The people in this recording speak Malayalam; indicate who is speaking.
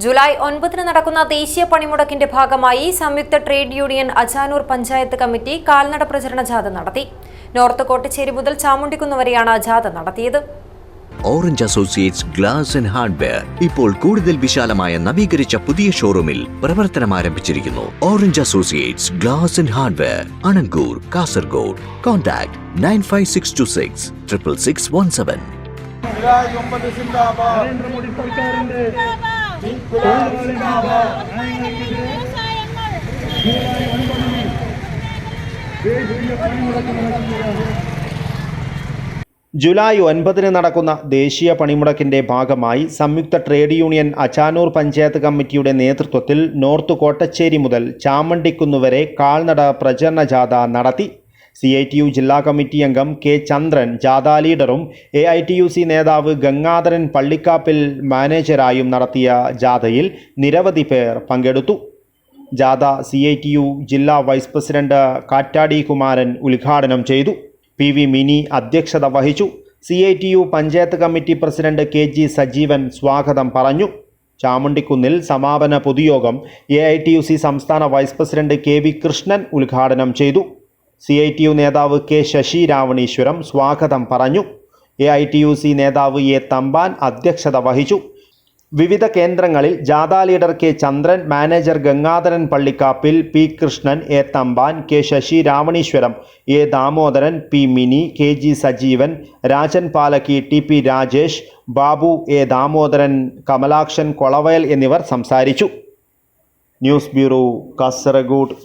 Speaker 1: ജൂലൈ ഒൻപതിന് നടക്കുന്ന ദേശീയ പണിമുടക്കിന്റെ ഭാഗമായി സംയുക്ത trade union Ajanur panchayat committee കാൽനട പ്രചരണ ജാഥ നടത്തി. നോർത്ത് കോട്ടച്ചേരി മുതൽ ചാമുണ്ടിക്കുന്ന് വരെയാണ് ജാഥ നടത്തിയത്.
Speaker 2: Orange Associates Glass and Hardware ഇപ്പോൾ കൂടുതൽ വിശാലമായ നവീകരിച്ച പുതിയ ഷോറൂമിൽ പ്രവർത്തനം ആരംഭിച്ചിരിക്കുന്നു. Orange Associates Glass and Hardware Anangoor Kasaragod. Contact nine five six two six triple six one seven
Speaker 3: July
Speaker 4: ഒൻപതിന്
Speaker 5: നടക്കുന്ന ദേശീയ പണിമുടക്കിന്റെ ഭാഗമായി സംയുക്ത ട്രേഡ് യൂണിയൻ അച്ചാനൂർ പഞ്ചായത്ത് കമ്മിറ്റിയുടെ നേതൃത്വത്തിൽ നോർത്ത് കോട്ടച്ചേരി മുതൽ ചാമണ്ടിക്കുന്നുവരെ കാൽനട പ്രചരണ ജാഥ നടത്തി. സി ഐ ടി യു ജില്ലാ കമ്മിറ്റി അംഗം കെ ചന്ദ്രൻ ജാഥ ലീഡറും A I T U C നേതാവ് ഗംഗാധരൻ പള്ളിക്കാപ്പിൽ മാനേജരായും നടത്തിയ ജാഥയിൽ നിരവധി പേർ പങ്കെടുത്തു. ജാഥ സി ഐ ടി യു ജില്ലാ വൈസ് പ്രസിഡന്റ് കാറ്റാടി കുമാരൻ ഉദ്ഘാടനം ചെയ്തു. പി വി മിനി അധ്യക്ഷത വഹിച്ചു. C I T U panchayat committee president K G Sajeevan സ്വാഗതം പറഞ്ഞു. ചാമുണ്ടിക്കുന്നിൽ സമാപന പൊതുയോഗം A I T U C സംസ്ഥാന vice president K V Krishnan ഉദ്ഘാടനം ചെയ്തു. സി ഐ ടി യു നേതാവ് കെ ശശി രാവണീശ്വരം സ്വാഗതം പറഞ്ഞു. A I T U C നേതാവ് എ തമ്പാൻ അധ്യക്ഷത വഹിച്ചു. വിവിധ കേന്ദ്രങ്ങളിൽ ജാഥാ leader K Chandran manager Gangadharan Pallikkappil P Krishnan A Thampan K Sasi Ravaneeswaram A Damodaran P Mini K G Sajeevan Rajan Palakki T P Rajesh Babu A Damodaran Kamalakshan Kolavayal എന്നിവർ സംസാരിച്ചു. News bureau Kasaragod.